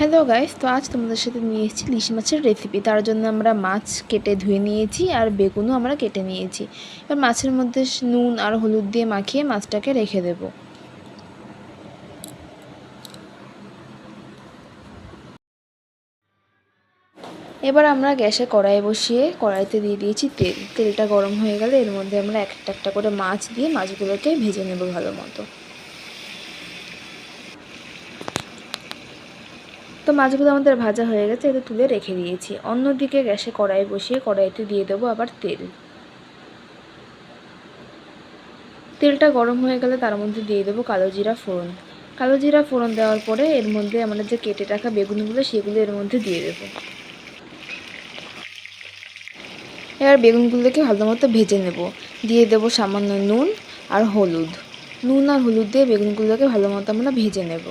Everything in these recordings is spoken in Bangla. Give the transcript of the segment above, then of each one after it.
হ্যালো গাইস তো আজ তোমাদের সাথে নিয়ে এসেছি ইলিশ মাছের রেসিপি তার জন্য আমরা মাছ কেটে ধুয়ে নিয়েছি আর বেগুনও আমরা কেটে নিয়েছি। এবার মাছের মধ্যে নুন আর হলুদ দিয়ে মাখিয়ে মাছটাকে রেখে দেব। এবার আমরা গ্যাসে কড়াই বসিয়ে কড়াইতে দিয়ে দিয়েছি তেল। তেলটা গরম হয়ে গেলে এর মধ্যে আমরা একটা একটা করে মাছ দিয়ে মাছগুলোকে ভেজে নেব ভালো মতো। তো মাছগুলো আমাদের ভাজা হয়ে গেছে এটা তুলে রেখে দিয়েছি। অন্যদিকে গ্যাসে কড়াই বসিয়ে কড়াইতে দিয়ে দেবো আবার তেল। তেলটা গরম হয়ে গেলে তার মধ্যে দিয়ে দেবো কালো জিরা ফোড়ন। কালো জিরা ফোড়ন দেওয়ার পরে এর মধ্যে আমরা যে কেটে রাখা বেগুনগুলো, সেগুলো এর মধ্যে দিয়ে দেবো। এবার বেগুনগুলোকে ভালো মতো ভেজে নেব। দিয়ে দেবো সামান্য নুন আর হলুদ। নুন আর হলুদ দিয়ে বেগুনগুলোকে ভালো মতো আমরা ভেজে নেব।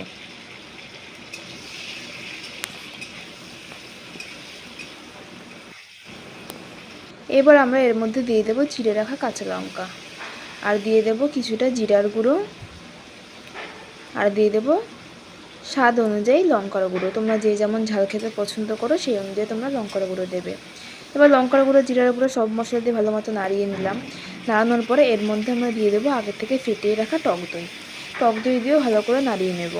এবার আমরা এর মধ্যে দিয়ে দেবো চিড়ে রাখা কাঁচা লঙ্কা। আর দিয়ে দেবো কিছুটা জিরার গুঁড়ো। আর দিয়ে দেবো স্বাদ অনুযায়ী লঙ্কার গুঁড়ো। তোমরা যে যেমন ঝাল খেতে পছন্দ করো, সেই অনুযায়ী তোমরা লঙ্কার গুঁড়ো দেবে। এবার লঙ্কার গুঁড়ো, জিরার গুঁড়ো সব মশলা দিয়ে ভালো মতো নাড়িয়ে নিলাম। নাড়ানোর পরে এর মধ্যে আমরা দিয়ে দেবো আগে থেকে ফেটিয়ে রাখা টক দই। টক দই দিয়েও ভালো করে নাড়িয়ে নেব।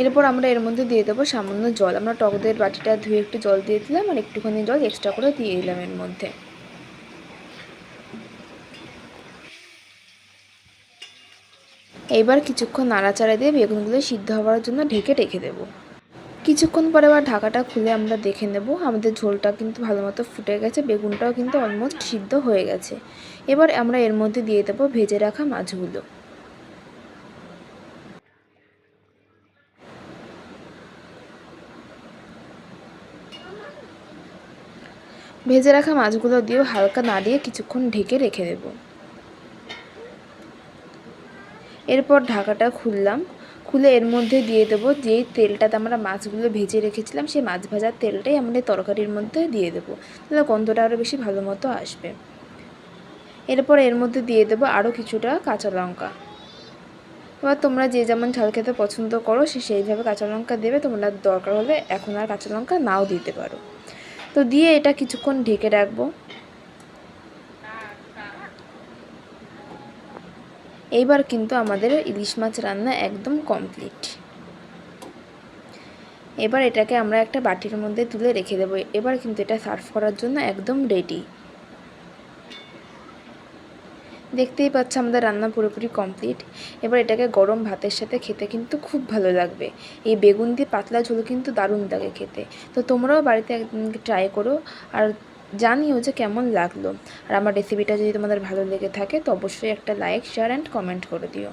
এরপর আমরা এর মধ্যে দিয়ে দেবো সামান্য জল। আমরা টক দইয়ের বাটিটা ধুয়ে একটু জল দিয়ে দিলাম আর একটুখানি জল এক্সট্রা করে দিয়ে দিলাম এর মধ্যে। এইবার কিছুক্ষণ নাড়াচাড়া দিয়ে বেগুনগুলো সিদ্ধ হওয়ার জন্য ঢেকে রেখে দেব। কিছুক্ষণ পরে আবার ঢাকাটা খুলে আমরা দেখে নেব। আমাদের ঝোলটা কিন্তু ভালো মতো ফুটে গেছে, বেগুনটাও কিন্তু অলমোস্ট সিদ্ধ হয়ে গেছে। এবার আমরা এর মধ্যে দিয়ে দেবো ভেজে রাখা মাছগুলো। ভেজে রাখা মাছগুলো দিয়েও হালকা নাড়িয়ে কিছুক্ষণ ঢেকে রেখে দেব। এরপর ঢাকাটা খুললাম। খুলে এর মধ্যে দিয়ে দেবো যেই তেলটাতে আমরা মাছগুলো ভেজে রেখেছিলাম, সেই মাছ ভাজার তেলটাই আমাদের তরকারির মধ্যে দিয়ে দেবো। তাহলে গন্ধটা আরও বেশি ভালো মতো আসবে। এরপর এর মধ্যে দিয়ে দেবো আরও কিছুটা কাঁচা লঙ্কা। এবার তোমরা যে যেমন ঝাল খেতে পছন্দ করো, সে সেইভাবে কাঁচা লঙ্কা দেবে। তোমরা দরকার হলে এখন আর কাঁচা লঙ্কা নাও দিতে পারো। তো দিয়ে এটা কিছুক্ষণ ঢেকে রাখব। এইবার কিন্তু আমাদের ইলিশ মাছ রান্না একদম কমপ্লিট। এবার এটাকে আমরা একটা বাটির মধ্যে তুলে রেখে দেবো। এবার কিন্তু এটা সার্ভ করার জন্য একদম রেডি দেখতেই পাচ্ছ আমাদের রান্না পুরোপুরি কমপ্লিট এবার এটাকে গরম ভাতের সাথে খেতে কিন্তু খুব ভালো লাগবে। এই বেগুন দিয়ে পাতলা ঝোল কিন্তু দারুণ লাগে খেতে। তো তোমরাও বাড়িতে একদিন ট্রাই করো আর জানিও যে কেমন লাগল। আর আমার রেসিপিটা যদি তোমাদের ভালো লেগে থাকে তো অবশ্যই একটা লাইক শেয়ার অ্যান্ড কমেন্ট করে দিও।